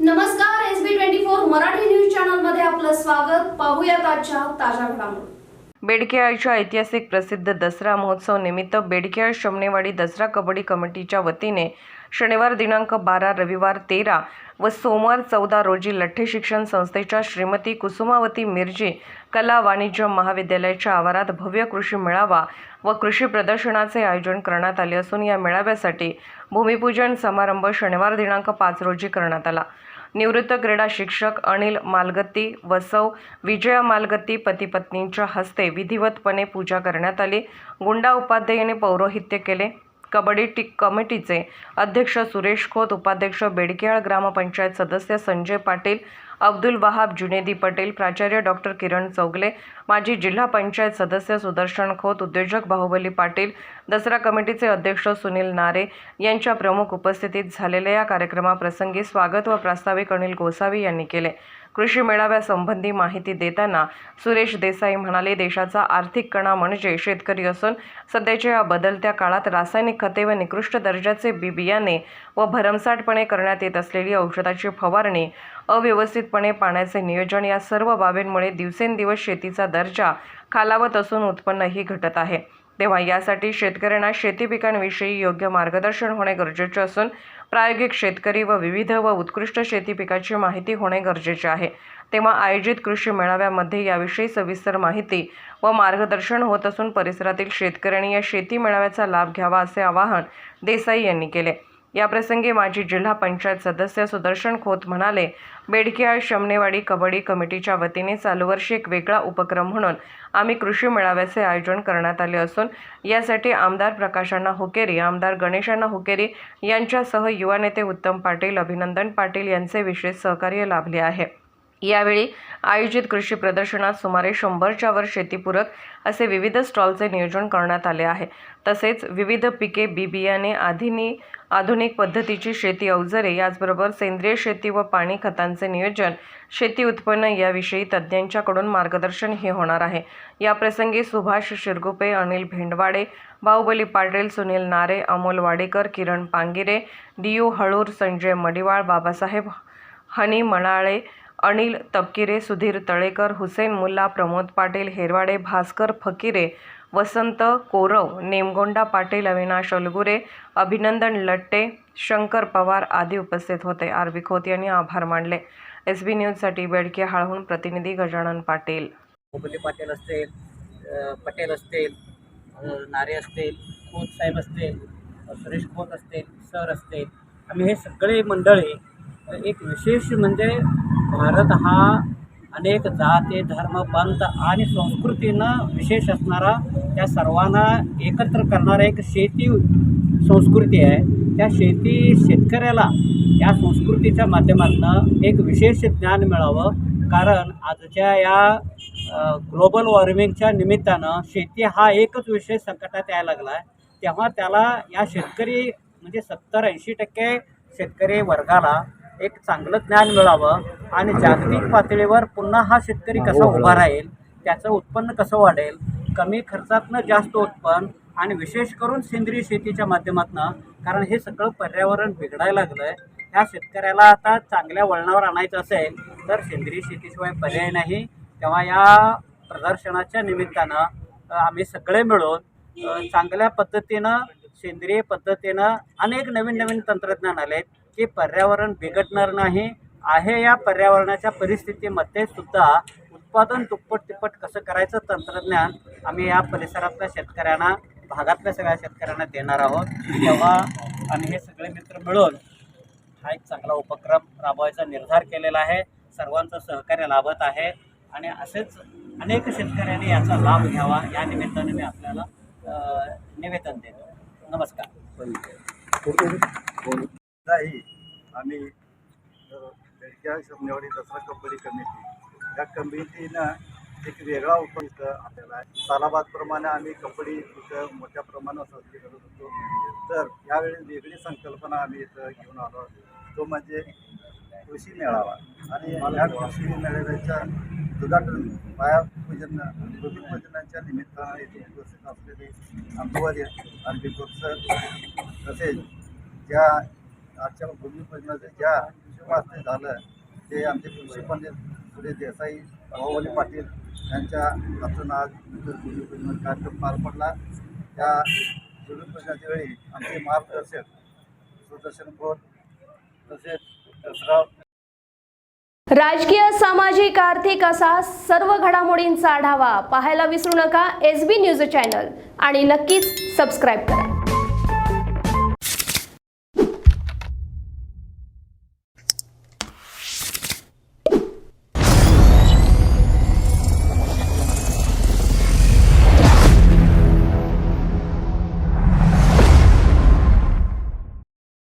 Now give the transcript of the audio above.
नमस्कार S B twenty four Marathi news चॅनलमध्ये आपलं स्वागत. पाहूया आजच्या ताज्या घडामोडी. बेडकेआळच्या ऐतिहासिक प्रसिद्ध दसरा महोत्सव निमित्त बेडकेआळ शमनेवाडी दसरा कबड्डी कमिटीच्या वतीने शनिवार दिनांक बारा रविवार तेरा व सोमवार चौदा रोजी लठ्ठे शिक्षण संस्थेच्या श्रीमती कुसुमावती मिरजी कला वाणिज्य महाविद्यालयाच्या आवारात भव्य कृषी मेळावा व कृषी प्रदर्शनाचे आयोजन करण्यात आले असून या मेळाव्यासाठी भूमिपूजन समारंभ शनिवार दिनांक पाच रोजी करण्यात आला. निवृत्त क्रीडा शिक्षक अनिल मालगत्ती वसव विजया मालगत्ती पतीपत्नींच्या हस्ते विधिवतपणे पूजा करण्यात आली. गुंडा उपाध्यायाने पौरोहित्य केले. कबड्डी टी कमिटीचे अध्यक्ष सुरेश खोत उपाध्यक्ष बेडकेळ ग्रामपंचायत सदस्य संजय पाटील अब्दुल वहाब जुनेदी पटेल प्राचार्य डॉक्टर किरण चौगले माजी जिल्हा पंचायत सदस्य सुदर्शन खोत उद्योजक बाहुबली पाटील दसरा कमिटीचे अध्यक्ष सुनील नारे यांच्या प्रमुख उपस्थितीत झालेल्या या कार्यक्रमाप्रसंगी स्वागत व प्रास्ताविक अनिल गोसावी यांनी केले. कृषी मेळाव्यासंबंधी माहिती देताना सुरेश देसाई म्हणाले देशाचा आर्थिक कणा म्हणजे शेतकरी असून सध्याच्या या बदलत्या काळात रासायनिक खते व निकृष्ट दर्जाचे बी बियाणे व भरमसाठपणे करण्यात येत असलेली औषधाची फवारणी अव्यवस्थितपणे पाण्याचे नियोजन या सर्व बाबींमुळे दिवसेंदिवस शेतीचा दर्जा खालावत असून उत्पन्नही घटत आहे. तेव्हा यासाठी शेतकऱ्यांना शेती पिकांविषयी योग्य मार्गदर्शन होणे गरजेचे असून प्रायोगिक शेतकरी व विविध व उत्कृष्ट शेती पिकाची माहिती होणे गरजेचे आहे. तेव्हा आयोजित कृषी मेळाव्यामध्ये याविषयी सविस्तर माहिती व मार्गदर्शन होत असून परिसरातील शेतकऱ्यांनी या शेती मेळाव्याचा लाभ घ्यावा असे आवाहन देसाई यांनी केले. याप्रसंगी माजी जिल्हा पंचायत सदस्य सुदर्शन खोत म्हणाले बेडकियाळ शमनेवाडी कबड्डी कमिटीच्या वतीने चालू वर्षी एक वेगळा उपक्रम म्हणून आम्ही कृषी मेळाव्याचे आयोजन करण्यात आले असून यासाठी आमदार प्रकाशांना हुकेरी आमदार गणेशांना हुकेरी यांच्यासह युवा नेते उत्तम पाटील अभिनंदन पाटील यांचे विशेष सहकार्य लाभले आहे. यावेळी आयोजित कृषी प्रदर्शनात सुमारे शंभरच्या वर शेतीपूरक असे विविध स्टॉलचे नियोजन करण्यात आले आहे. तसेच विविध पिके बी बियाणे आधीनी आधुनिक पद्धतीची शेती अवजरे याचबरोबर सेंद्रिय शेती व पाणी खतांचे नियोजन शेती उत्पन्न याविषयी तज्ज्ञांच्याकडून मार्गदर्शन हे होणार आहे. याप्रसंगी सुभाष शिरगुपे अनिल भेंडवाडे बाहुबली पाटील सुनील नारे अमोल वाडेकर किरण पांगिरे डी यू हळूर संजय मडिवाळ बाबासाहेब हनी मणाळे अनिल तपकिरे सुधीर तळेकर हुसेन मुल्ला प्रमोद पाटील हेरवाडे भास्कर फकिरे वसंत कोरव नेमगोंडा पाटील अविनाश अलगुरे अभिनंदन लट्टे शंकर पवार आदी उपस्थित होते. आर खोत यांनी आभार मानले. एस बी न्यूजसाठी बेडके हाळहून प्रतिनिधी गजानन पाटील. पाटील असतील पटेल असतील नारे असतील खोत साहेब असतील सुरेश खोत असतील सर असतील आम्ही हे सगळे मंडळी एक विशेष म्हणजे भारत हा अनेक जाती धर्म पंथ आणि संस्कृतीनं विशेष असणारा त्या सर्वांना एकत्र करणारा एक शेती संस्कृती आहे. त्या शेती शेतकऱ्याला या संस्कृतीच्या माध्यमातून एक विशेष ज्ञान मिळावं. कारण आजच्या या ग्लोबल वॉर्मिंगच्या निमित्तानं शेती हा एकच विषय संकटात यायला लागला आहे तेव्हा त्याला या शेतकरी म्हणजे सत्तर ऐंशी टक्के शेतकरी वर्गाला एक चांगलं ज्ञान मिळावं आणि जागतिक पातळीवर पुन्हा हा शेतकरी कसा उभा राहील त्याचं उत्पन्न कसं वाढेल कमी खर्चातनं जास्त उत्पन्न आणि विशेष करून सेंद्रिय शेतीच्या माध्यमातून कारण हे सगळं पर्यावरण बिघडायला लागलं आहे ह्या शेतकऱ्याला आता चांगल्या वळणावर आणायचं असेल तर सेंद्रिय शेतीशिवाय पर्याय नाही. तेव्हा या प्रदर्शनाच्या निमित्तानं आम्ही सगळे मिळून चांगल्या पद्धतीनं सेंद्रिय पद्धतीनं अनेक नवीन नवीन तंत्रज्ञान आले की पर्यावरण बिघडणार नाही. आहे या पर्यावरणाच्या परिस्थितीमध्ये सुद्धा उत्पादन दुप्पट तिप्पट कसं करायचं तंत्रज्ञान आम्ही या परिसरातल्या शेतकऱ्यांना भागातल्या सगळ्या शेतकऱ्यांना देणार आहोत. तेव्हा आम्ही हे सगळे मित्र मिळून हा एक चांगला उपक्रम राबवायचा निर्धार केलेला आहे. सर्वांचं सहकार्य लाभत आहे आणि असेच अनेक शेतकऱ्यांनी याचा लाभ घ्यावा. या निमित्ताने मी आपल्याला निवेदन देतो. नमस्कार नाही आम्ही बेडक्या दसरा कंपनी कमिटी या कमिटीनं एक वेगळा उपयुक्त आलेला आहे. सालाबादप्रमाणे आम्ही कबड्डी इथं मोठ्या प्रमाणात साजरी करत होतो. तर यावेळी वेगळी संकल्पना आम्ही इथं घेऊन आलो तो म्हणजे कृषी मेळावा. आणि या कृषी मेळाव्याच्या उद्घाटन पायापूजन भूमिपूजनाच्या निमित्तानं इथे उपस्थित असलेले आंबेवादी आणि सर तसेच ज्या आजच्या भूमिपूजनाचं ज्या हिशोबाने झालं ते आमचे कृषी पंडित सुरेश देसाई भाऊवली पाटील यांच्या हातून आज कार्यक्रम पार पडला. या झुडूपूजनाच्या वेळी आमचे मार्गदर्शक सुदर्शन खोत तसेच दसराव राजकीय सामाजिक आर्थिक असा सर्व घडामोडींचा आढावा पाहायला विसरू नका. एस बी न्यूज चॅनल आणि नक्कीच सबस्क्राईब करा.